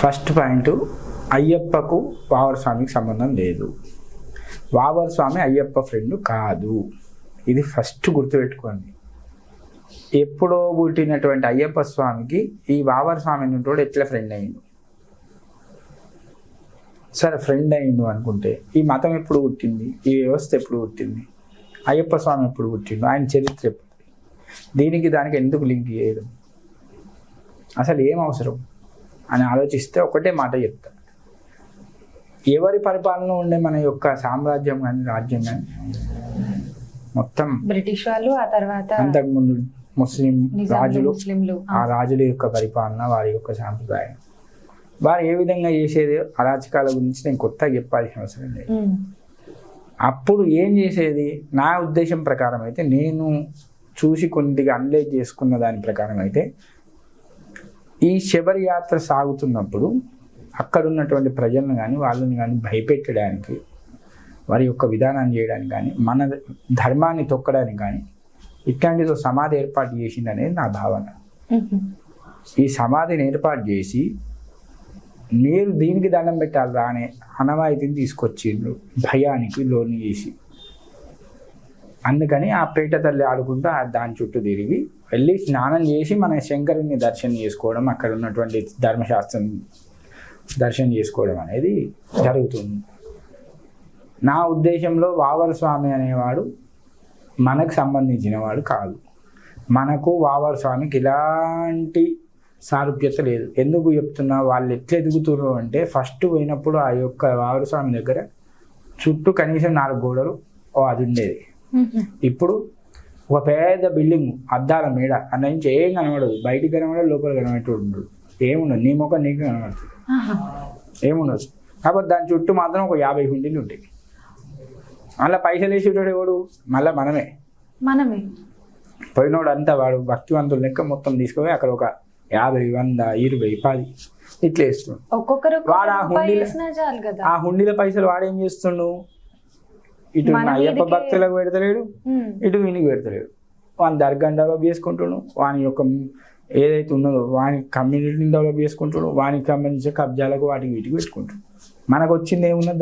First point అయ్యప్పకు waiver స్వామికి సంబంధం లేదు. వావర్ స్వామి అయ్యప్ప ఫ్రెండ్ కాదు. ఇది ఫస్ట్ గుర్తుపెట్టుకోండి. ఎప్పుడో పుట్టినటువంటి అయ్యప్ప స్వామికి ఈ వావర్ స్వామి ఉన్నోడు ఎట్లా ఫ్రెండ్ అయ్యిండు సరే ఫ్రెండ్ అయ్యిండు అనుకుంటే ఈ మతం ఎప్పుడు పుట్టింది? ఈ వ్యవస్థ ఎప్పుడు పుట్టింది? అయ్యప్ప స్వామి ఎప్పుడు పుట్టిండు? ఆయన చరిత్ర ఎప్పుడు? దీనికి దానికి ఎందుకు లింక్ చేయడం అసలు ఏం అవసరం? అని ఆలోచిస్తే ఒకటే మాట చెప్తా ఎవరి పరిపాలన ఉండే మన యొక్క సామ్రాజ్యం కానీ రాజ్యం కానీ మొత్తం బ్రిటిష్ వాళ్ళు ఆ తర్వాత అంతకుముందు ముస్లిం రాజులు ముస్లింలు ఆ రాజుల యొక్క పరిపాలన వారి యొక్క సాంప్రదాయం. వారు ఏ విధంగా చేసేది అరాచకాల గురించి నేను కొత్తగా చెప్పాల్సిన అవసరం లేదు. అప్పుడు ఏం చేసేది? నా ఉద్దేశం ప్రకారం అయితే నేను చూసి కొద్దిగా అనలైజ్ చేసుకున్న దాని ప్రకారం అయితే ఈ శబరి యాత్ర సాగుతున్నప్పుడు అక్కడ ఉన్నటువంటి ప్రజలను కానీ వాళ్ళని కానీ భయపెట్టడానికి వారి యొక్క విధానాన్ని చేయడానికి కానీ మన ధర్మాన్ని తొక్కడానికి కానీ ఇట్లాంటిదో సమాధి ఏర్పాటు చేసింది అనేది నా భావన. ఈ సమాధిని ఏర్పాటు చేసి మీరు దీనికి దండం పెట్టాలి రానే అనవాయితీని తీసుకొచ్చిండ్రు భయానికి లోను చేసి. అందుకని ఆ పేట తల్లి ఆడుకుంటూ ఆ దాని చుట్టూ తిరిగి వెళ్ళి స్నానం చేసి మన శంకరుని దర్శనం చేసుకోవడం అక్కడ ఉన్నటువంటి ధర్మశాస్త్రం దర్శనం చేసుకోవడం అనేది జరుగుతుంది. నా ఉద్దేశంలో వావర స్వామి అనేవాడు మనకు సంబంధించిన వాడు కాదు. మనకు వావర స్వామికి ఇలాంటి సారూప్యత లేదు. ఎందుకు చెప్తున్నా వాళ్ళు ఎట్లా ఎదుగుతున్నారు అంటే ఫస్ట్ పోయినప్పుడు ఆ యొక్క వావర స్వామి దగ్గర చుట్టూ కనీసం నాలుగు గోడలు ఓ అది ఉండేది. ఇప్పుడు ఒక పెద్ద బిల్డింగ్ అద్దాల మేడ అన్న నుంచి ఏం కనబడదు. బయటికి కనబడదు లోపల కనబడి ఉండదు ఏముండదు నీ ముఖం నీకు కనబడుతుంది. ఏముండదు. కాకపోతే దాని చుట్టూ మాత్రం ఒక యాభై హుండీలు ఉంటాయి. అలా పైసలు వేసేటోడు ఎవడు? మళ్ళీ మనమే. మనమే. పోయినోడు అంతా వాడు భక్తివంతులు లెక్క మొత్తం తీసుకుపోయి అక్కడ ఒక యాభై వంద ఇరవై పది ఇట్లా ఒక్కొక్కరు వాడు ఆ హుండీలో- కదా. ఆ హుండీల పైసలు వాడేం చేస్తుండు? ఇటు అయ్యప్ప భక్తులకు పెడతలేడు ఇటు వీనికి పెడతలేడు. వాని దర్గాని డెవలప్ చేసుకుంటున్నాడు వాని యొక్క ఏదైతే ఉన్నదో వాని కమ్యూనిటీని డెవలప్ చేసుకుంటాడు వానికి సంబంధించిన కబ్జాలకు వాటికి వీటికి పెట్టుకుంటాడు. మనకు వచ్చింది ఏమున్నది